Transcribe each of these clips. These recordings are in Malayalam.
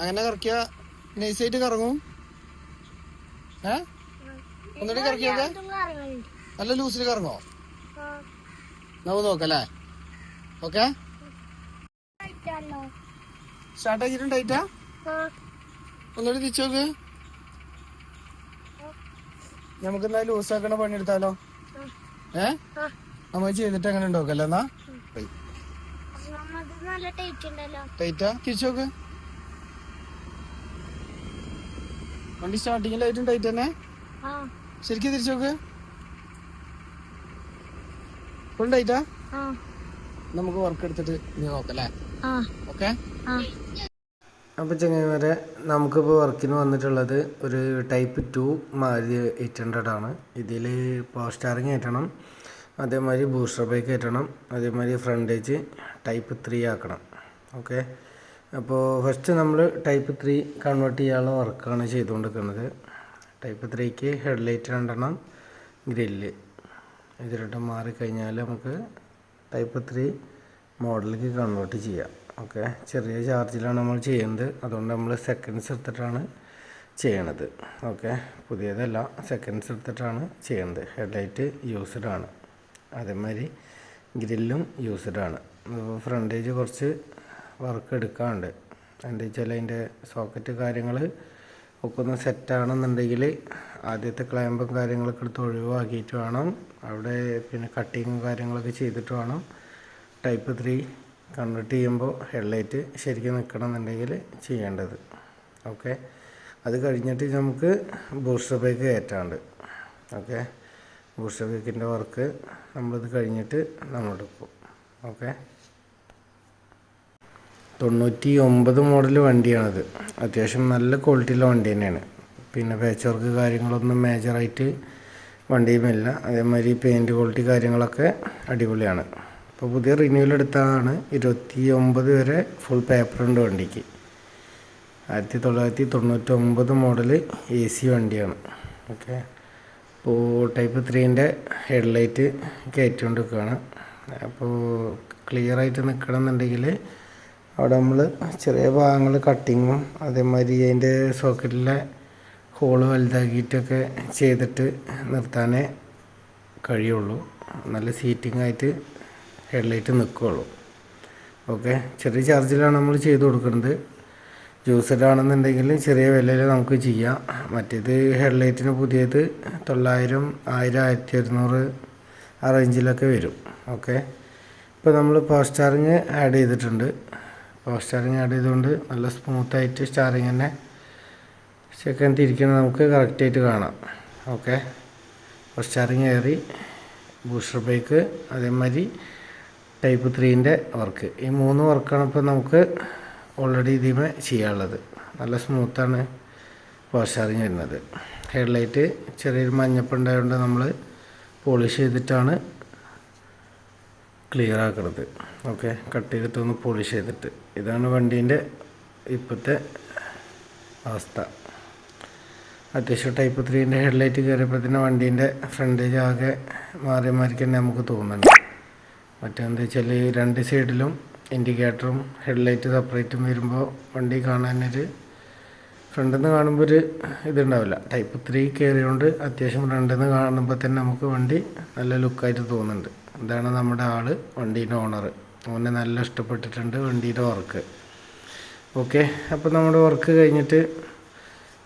അങ്ങനെ കറക്കിയ നൈസായിട്ട് കറങ്ങും. ഏ? ഒന്നിട്ട് കറക്കിയൊക്കെ നല്ല ലൂസിൽ കറങ്ങോ? നമുക്ക് നോക്കല്ലേ ഓക്കെ? സ്റ്റാർട്ട് ആക്കിയിട്ടുണ്ടായിട്ടാ ഒന്നുകൂടി തിരിച്ചു നോക്ക്. നമുക്ക് എന്നാ ലൂസ് ആക്കണ പണിയെടുത്താലോ ഏ? നമ്മൾ ചെയ്തിട്ട് അങ്ങനെ ഉണ്ടാക്കല്ലേ എന്നാ? നല്ല ടൈറ്റ് ഉണ്ടല്ലോ. ടൈറ്റാ തിരിച്ചു നോക്ക്. വണ്ടി ലൈറ്റും ടൈറ്റ് തന്നെ? ആ. ശരിക്കും തിരിച്ചു നോക്ക്. ഫുൾ ടൈറ്റാ ആ? നമുക്ക് വർക്ക് എടുത്തിട്ട് നീ നോക്കല്ലേ ആ. ഓക്കെ അപ്പോൾ ചങ്ങന്മാരെ നമുക്കിപ്പോൾ വർക്കിന് വന്നിട്ടുള്ളത് ഒരു type two Maruti eight hundred ആണ്. ഇതിൽ പവർ സ്റ്റാറിങ് കയറ്റണം അതേമാതിരി ബൂസ്റ്റർ ബൈക്ക് കയറ്റണം. അതേമാതിരി ഫ്രണ്ടേജ് ടൈപ്പ് ത്രീ ആക്കണം. ഓക്കെ അപ്പോൾ ഫസ്റ്റ് നമ്മൾ ടൈപ്പ് ത്രീ കൺവേർട്ട് ചെയ്യാനുള്ള വർക്കാണ് ചെയ്തുകൊണ്ടിരിക്കുന്നത്. ടൈപ്പ് ത്രീക്ക് ഹെഡ്ലൈറ്റ് രണ്ടെണ്ണം ഗ്രില്ല് ഇത് രണ്ടും മാറിക്കഴിഞ്ഞാൽ നമുക്ക് ടൈപ്പ് ത്രീ മോഡലിലേക്ക് കൺവേർട്ട് ചെയ്യാം. ഓക്കെ ചെറിയ ചാർജിലാണ് നമ്മൾ ചെയ്യുന്നത്. അതുകൊണ്ട് നമ്മൾ സെക്കൻഡ്സ് എടുത്തിട്ടാണ് ചെയ്യണത്. ഓക്കെ പുതിയതല്ല സെക്കൻഡ്സ് എടുത്തിട്ടാണ് ചെയ്യുന്നത്. ഹെഡ്ലൈറ്റ് യൂസ്ഡ് ആണ്. അതേമാതിരി ഗ്രില്ലും യൂസ്ഡ് ആണ് ഫ്രണ്ടേജ് കുറച്ച് വർക്ക് എടുക്കാനുണ്ട് എന്താ വെച്ചാൽ അതിന്റെ സോക്കറ്റ് കാര്യങ്ങൾ ഒക്കെ ഒന്ന് സെറ്റാണെന്നുണ്ടെങ്കിൽ ആദ്യത്തെ ക്ലാമ്പും കാര്യങ്ങളൊക്കെ എടുത്ത് ഒഴിവാക്കിയിട്ട് വേണം. അവിടെ പിന്നെ കട്ടിങ്ങും കാര്യങ്ങളൊക്കെ ചെയ്തിട്ട് വേണം. ടൈപ്പ് ത്രീ കൺവേർട്ട് ചെയ്യുമ്പോൾ ഹെഡ്ലൈറ്റ് ശരിക്കും നിൽക്കണം എന്നുണ്ടെങ്കിൽ ചെയ്യേണ്ടത്. ഓക്കെ? അത് കഴിഞ്ഞിട്ട് നമുക്ക് ബൂസ്റ്റർ ബൈക്ക് കയറ്റാണ്ട്. ഓക്കെ? ബൂസ്റ്റർ കേക്കിന്റെ വർക്ക് നമ്മളിത് കഴിഞ്ഞിട്ട് നമ്മളെടുക്കും. ഓക്കെ? തൊണ്ണൂറ്റി ഒമ്പത് മോഡൽ വണ്ടിയാണിത്. അത്യാവശ്യം നല്ല ക്വാളിറ്റിയുള്ള വണ്ടി തന്നെയാണ്. പിന്നെ പാച്ച് വർക്ക് കാര്യങ്ങളൊന്നും മേജറായിട്ട് വണ്ടിയുമില്ല. അതേമാതിരി പെയിന്റ് ക്വാളിറ്റി കാര്യങ്ങളൊക്കെ അടിപൊളിയാണ്. ഇപ്പോൾ പുതിയ റിന്യൂവൽ എടുത്തതാണ്. ഇരുപത്തി ഒമ്പത് വരെ ഫുൾ പേപ്പറുണ്ട് വണ്ടിക്ക്. ആയിരത്തി തൊള്ളായിരത്തി തൊണ്ണൂറ്റൊമ്പത് മോഡൽ എ സി വണ്ടിയാണ്. ഓക്കെ? അപ്പോൾ ടൈപ്പ് ത്രീന്റെ ഹെഡ്ലൈറ്റ് കയറ്റിക്കൊണ്ട് നിൽക്കുകയാണ് അപ്പോൾ ക്ലിയർ ആയിട്ട് നിൽക്കണം എന്നുണ്ടെങ്കിൽ അവിടെ നമ്മൾ ചെറിയ ഭാഗങ്ങൾ കട്ടിങ്ങും അതേമാതിരി അതിന്റെ സോക്കറ്റിലെ ഹോൾ വലുതാക്കിയിട്ടൊക്കെ ചെയ്തിട്ട് നിർത്താനേ കഴിയുള്ളൂ. നല്ല സീറ്റിംഗ് ആയിട്ട് ഹെഡ്ലൈറ്റ് നിൽക്കുകയുള്ളൂ. ഓക്കെ ചെറിയ ചാർജിലാണ് നമ്മൾ ചെയ്ത് കൊടുക്കുന്നത്. ജ്യൂസഡ് ആണെന്നുണ്ടെങ്കിൽ ചെറിയ വിലയിൽ നമുക്ക് ചെയ്യാം. മറ്റേത് ഹെഡ്ലൈറ്റിന് പുതിയത് തൊള്ളായിരം ആയിരം ആയിരത്തി ഒരുന്നൂറ് ആ റേഞ്ചിലൊക്കെ വരും. ഓക്കെ? ഇപ്പോൾ നമ്മൾ പവർ സ്റ്റാറിങ് ആഡ് ചെയ്തിട്ടുണ്ട്. പവർ സ്റ്റാറിങ് ആഡ് ചെയ്തുകൊണ്ട് നല്ല സ്മൂത്തായിട്ട് സ്റ്റാറിങ് തന്നെ സെക്കൻഡ് തിരിക്കുന്നത് നമുക്ക് കറക്റ്റായിട്ട് കാണാം. ഓക്കെ? പവർ സ്റ്റാറിങ് കയറി ബൂസ്റ്റർ ബൈക്ക് അതേമാതിരി ടൈപ്പ് ത്രീന്റെ വർക്ക്. ഈ മൂന്ന് വർക്കാണ് ഇപ്പോൾ നമുക്ക് ഓൾറെഡി ഇതിമേ ചെയ്യാനുള്ളത്. നല്ല സ്മൂത്താണ് വാഷ് സ്റ്റാറിങ് വരുന്നത്. ഹെഡ്ലൈറ്റ് ചെറിയൊരു മഞ്ഞപ്പുണ്ടായതുകൊണ്ട് നമ്മൾ പോളിഷ് ചെയ്തിട്ടാണ് ക്ലിയർ ആക്കുന്നത് ഓക്കെ കട്ട് ചെയ്തിട്ടൊന്ന് പോളിഷ് ചെയ്തിട്ട്. ഇതാണ് വണ്ടീന്റെ ഇപ്പോഴത്തെ അവസ്ഥ. അത്യാവശ്യം ടൈപ്പ് ത്രീന്റെ ഹെഡ്ലൈറ്റ് കയറിയപ്പോഴത്തേന് വണ്ടീന്റെ ഫ്രണ്ടേജ് ആകെ മാറി മാറി തന്നെ നമുക്ക് തോന്നുന്നുണ്ട്. മറ്റെന്താ വെച്ചാൽ രണ്ട് സൈഡിലും ഇൻഡിക്കേറ്ററും ഹെഡ്ലൈറ്റ് സെപ്പറേറ്റും വരുമ്പോൾ വണ്ടി കാണാനൊരു ഫ്രണ്ടിൽ നിന്ന് കാണുമ്പോൾ ഒരു ഇതുണ്ടാവില്ല. ടൈപ്പ് ത്രീ കയറിയോണ്ട് അത്യാവശ്യം ഫ്രണ്ടിൽ നിന്ന് കാണുമ്പോൾ തന്നെ നമുക്ക് വണ്ടി നല്ല ലുക്കായിട്ട് തോന്നുന്നുണ്ട്. ഇതാണ് നമ്മുടെ ആൾ വണ്ടീന്റെ ഓണർ അവനെ നല്ല ഇഷ്ടപ്പെട്ടിട്ടുണ്ട് വണ്ടീന്റെ വർക്ക്. ഓക്കെ അപ്പോൾ നമ്മുടെ വർക്ക് കഴിഞ്ഞിട്ട്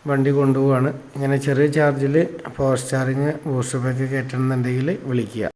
വണ്ടി കൊണ്ടുപോവാണ്. ഇങ്ങനെ ചെറിയ ചാർജിൽ പവർ സ്റ്റാറിങ് ബൂസ്റ്റർ ബാക്ക് കയറ്റണമെന്നുണ്ടെങ്കിൽ വിളിക്കുക.